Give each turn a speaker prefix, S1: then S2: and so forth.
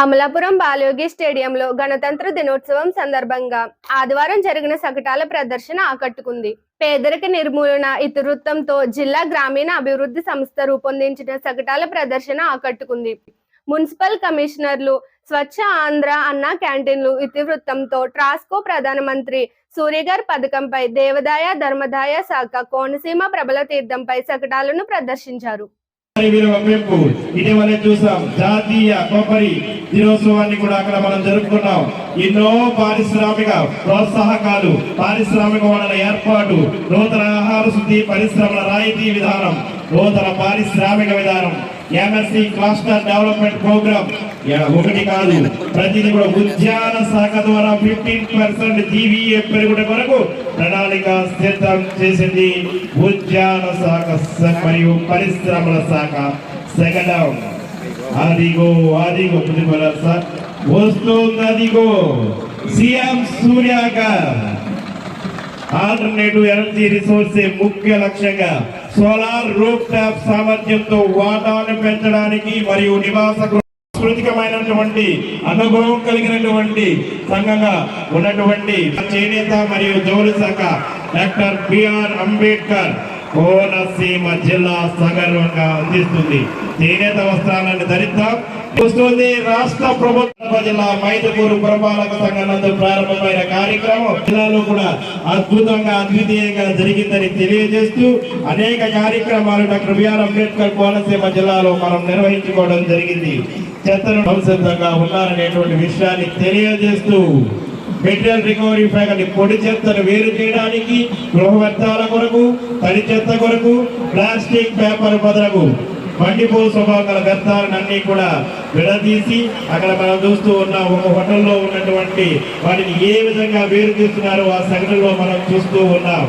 S1: అమలాపురం బాలయోగి స్టేడియంలో గణతంత్ర దినోత్సవం సందర్భంగా ఆదివారం జరిగిన సకటాల ప్రదర్శన ఆకట్టుకుంది. పేదరిక నిర్మూలన ఇతివృత్తంతో జిల్లా గ్రామీణ అభివృద్ధి సంస్థ రూపొందించిన సకటాల ప్రదర్శన ఆకట్టుకుంది. మున్సిపల్ కమిషనర్లు స్వచ్ఛ ఆంధ్ర అన్న క్యాంటీన్లు ఇతివృత్తంతో ట్రాస్కో ప్రధానమంత్రి సూర్యగార్ పథకంపై దేవదాయ ధర్మదాయ శాఖ కోనసీమ ప్రబల తీర్థంపై సకటాలను ప్రదర్శించారు.
S2: విలువ పెంపు ఇటీవలే చూసాం. జాతీయ కొబ్బరి దినోత్సవాన్ని కూడా అక్కడ మనం జరుపుకున్నాం. ఎన్నో పారిశ్రామిక ప్రోత్సాహకాలు పారిశ్రామిక వనరుల ఏర్పాటు నూతన ఆహార శుద్ధి పరిశ్రమల రాయితీ విధానం నూతన పారిశ్రామిక విధానం ఎంఎస్సి క్లస్టర్ డెవలప్మెంట్ ప్రోగ్రామ్ ఒకటి కాదు ప్రతిదీ కూడా ఉద్యాన శాఖ ద్వారా ఫిఫ్టీన్ పర్సెంట్ జీవీఏ పెరుగుట కొరకు ప్రణాళిక సిద్ధం చేసింది ఉద్యాన శాఖ మరియు పరిశ్రమల శాఖ సెగడం అదిగో అదిగో పుట్టిన సార్. వస్తుంది అదిగో. సీఎం సూర్యాకర్. ఆల్టర్నేటివ్ ఎనర్జీ రిసోర్స్ ముఖ్య లక్ష్యంగా సోలార్ రూప్ టాప్ సామర్థ్యంతో వాటాను పెంచడానికి మరియు నివాస గృహ సాంస్కృతికమైనటువంటి అనుభవం కలిగినటువంటి సంఘంగా ఉన్నటువంటి చేనేత మరియు జౌలి శాఖ డాక్టర్ బిఆర్ అంబేద్కర్ కోనసీమ జిల్లా సగర్వంగా అందిస్తుంది. చేనేత వస్త్రాలను ధరిద్దాం. వస్తుంది రాష్ట్ర ప్రభుత్వ జిల్లా మైదుకూరు పురపాలక సంఘం ప్రారంభమైన కార్యక్రమం. జిల్లాలో కూడా అద్భుతంగా అద్వితీయంగా జరిగిందని తెలియజేస్తూ అనేక కార్యక్రమాలు డాక్టర్ బిఆర్ అంబేద్కర్ కోనసీమ జిల్లాలో మనం నిర్వహించుకోవడం జరిగింది. చెత్తను సంసిద్ధంగా ఉన్నారనేటువంటి విషయాన్ని తెలియజేస్తూ మెటీరియల్ రికవరీ ఫ్యాకల్టీ పొడి చెత్తను వేరు చేయడానికి గృహ వ్యర్థాల కొరకు తడి చెత్త కొరకు ప్లాస్టిక్ పేపర్ బదులకు బండిపో స్వభావాల వ్యర్థాలన్నీ కూడా విడదీసి అక్కడ మనం చూస్తూ ఉన్న. ఒక హోటల్లో ఉన్నటువంటి వాటిని ఏ విధంగా వేరు తీస్తున్నారో ఆ సంఘటనలో మనం చూస్తూ ఉన్నాం.